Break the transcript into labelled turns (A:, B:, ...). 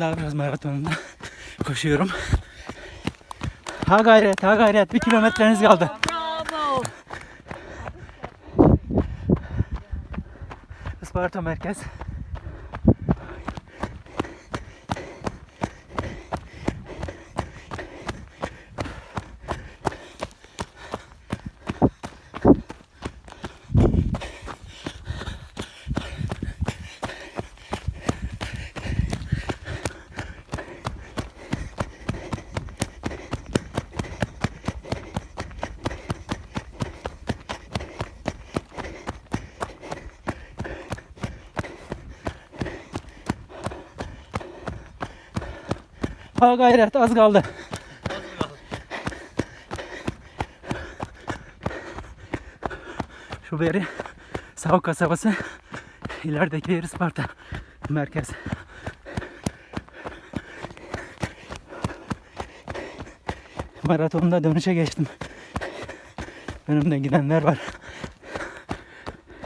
A: Daha biraz maratonunda koşuyorum. Ha gayret, ha gayret. Bir kilometreniz kaldı.
B: Bravo.
A: Isparta merkez. Ha gayret az kaldı. Şu beri Savuk kasabası. İlerideki yeri Isparta merkez. Maratonda dönüşe geçtim. Önümden gidenler var.